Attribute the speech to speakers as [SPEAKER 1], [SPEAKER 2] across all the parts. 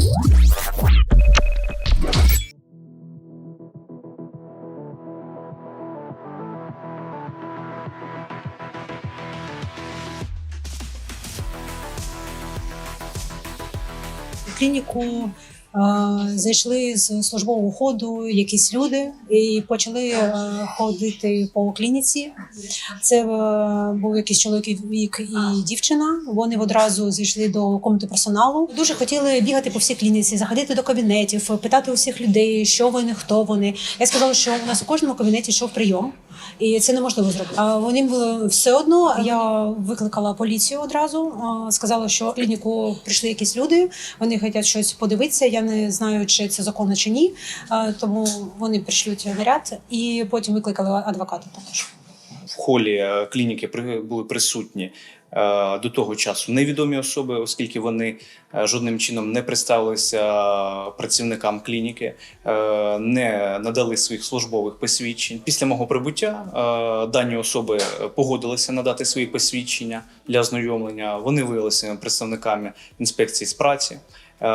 [SPEAKER 1] Е, зайшли з службового ходу якісь люди і почали е, ходити по клініці. Це е, був якийсь чоловік вік і дівчина. Вони одразу зайшли до комнати персоналу. Дуже хотіли бігати по всій клініці, заходити до кабінетів, питати у всіх людей, що вони, хто вони. Я сказала, що у нас у кожному кабінеті йшов прийом. І це неможливо зробити. Вони були все одно. Я викликала поліцію одразу. Сказала, що в клініку прийшли якісь люди. Вони хочуть щось подивитися. Я не знаю, чи це законно чи ні. Тому вони прийшлють наряд і потім викликали адвоката. Також
[SPEAKER 2] в холі е, клініки були присутні до того часу невідомі особи, оскільки вони е, жодним чином не представилися працівникам клініки, е, не надали своїх службових посвідчень. Після мого прибуття е, дані особи погодилися надати свої посвідчення для ознайомлення. Вони виявилися представниками інспекції з праці. е,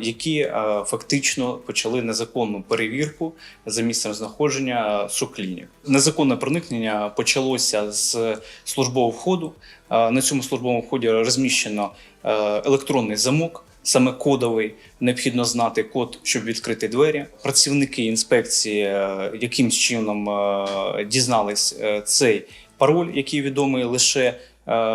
[SPEAKER 2] Які е, фактично почали незаконну перевірку за місцем знаходження суклінік. Незаконне проникнення почалося з службового входу. На цьому службовому вході розміщено е, електронний замок. Саме кодовий необхідно знати код, щоб відкрити двері. Працівники інспекції е, якимсь чином е, дізнались цей пароль, який відомий лише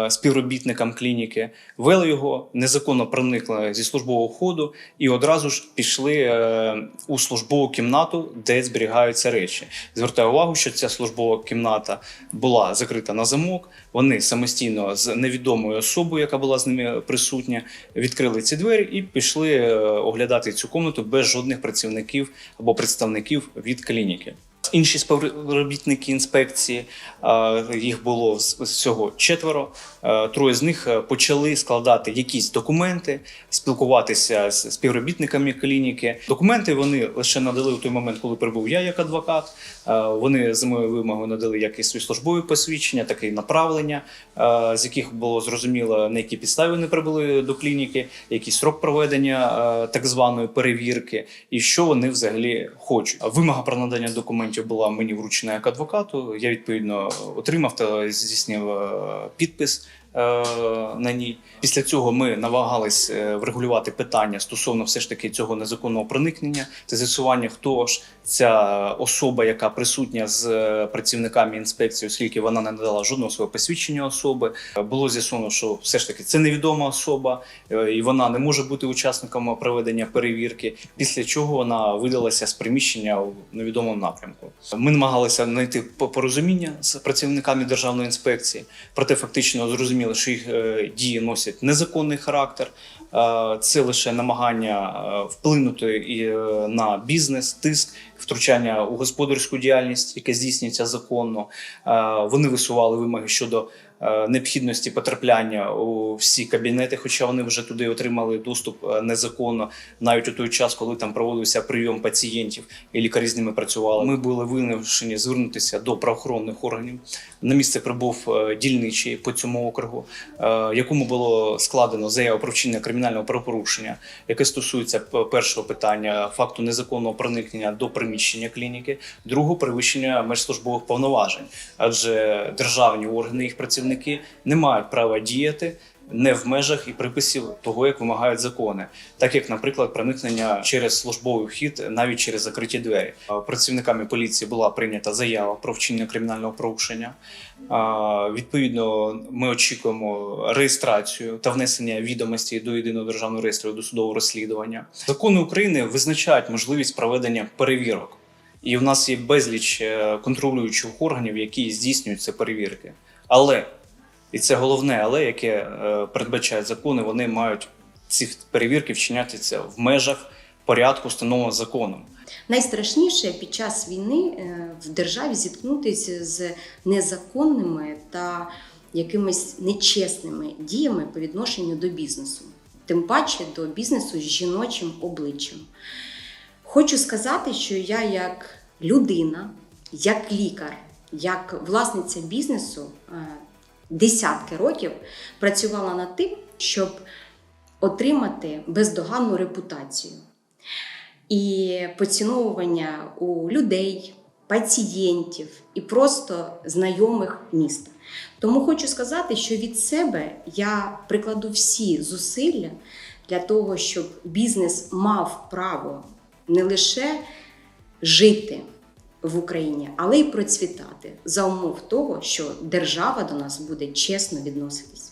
[SPEAKER 2] співробітникам клініки, ввели його, незаконно проникли зі службового ходу і одразу ж пішли е, у службову кімнату, де зберігаються речі. Звертаю увагу, що ця службова кімната була закрита на замок. Вони самостійно з невідомою особою, яка була з ними присутня, відкрили ці двері і пішли е, оглядати цю комнату без жодних працівників або представників від клініки. Інші співробітники інспекції, їх було з- всього четверо. Троє з них е, почали складати якісь документи, спілкуватися з співробітниками клініки. Документи вони лише надали у той момент, коли прибув я як адвокат. Вони за моєю вимогою надали як і свої службові посвідчення, так і направлення, з яких було зрозуміло, на які підстави вони прибули до клініки, який срок проведення так званої перевірки, і що вони взагалі хочуть. Вимога про надання документів була мені вручена як адвокату. Я відповідно отримав та здійснив е, підпис. Е, На ній після цього ми намагались е, врегулювати питання стосовно все ж таки цього незаконного проникнення та з'ясування, хто ж ця особа, яка присутня з е, працівниками інспекції, оскільки вона не надала жодного свого посвідчення особи. Було з'ясовано, що все ж таки це невідома особа, і вона не може бути учасником проведення перевірки. Після чого вона видалася з приміщення у невідомому напрямку. Ми намагалися знайти порозуміння з працівниками державної інспекції, проте фактично зрозуміли, що їх е, дії носять незаконний характер. Е, Це лише намагання е, вплинути і на бізнес, тиск, втручання у господарську діяльність, яке здійснюється законно. Вони висували вимоги щодо необхідності потрапляння у всі кабінети, хоча вони вже туди отримали доступ е, незаконно, навіть у той час, коли там проводився прийом пацієнтів і лікарі з ними працювали. Ми були вимушені звернутися до правоохоронних органів. На місце прибув е, дільничий по цьому округу, е, якому було складено заяву про вчинення кримінального правопорушення, яке стосується першого питання факту незаконного проникнення до приміщення клініки, другого перевищення межслужбових повноважень, адже державні органи, їх працівники не мають права діяти. Не в межах і приписів того, як вимагають закони, так як, наприклад, проникнення через службовий вхід, навіть через закриті двері. Працівниками поліції була прийнята заява про вчинення кримінального порушення. Відповідно, ми очікуємо реєстрацію та внесення відомостей до єдиного державного реєстру досудового розслідування. Закони України визначають можливість проведення перевірок, і в нас є безліч е, контролюючих органів, які здійснюють ці перевірки. Але і це головне, але яке е, передбачають закони, вони мають ці перевірки вчинятися в межах порядку, встановленого законом.
[SPEAKER 3] Найстрашніше під час війни е, в державі зіткнутися з незаконними та якимись нечесними діями по відношенню до бізнесу, тим паче до бізнесу з жіночим обличчям. Хочу сказати, що я як людина, як лікар, як власниця бізнесу е, десятки років працювала над тим, щоб отримати бездоганну репутацію і поціновування у людей, пацієнтів і просто знайомих міста. Тому хочу сказати, що від себе я прикладу всі зусилля для того, щоб бізнес мав право не лише жити в Україні, але й процвітати за умов того, що держава до нас буде чесно відноситись.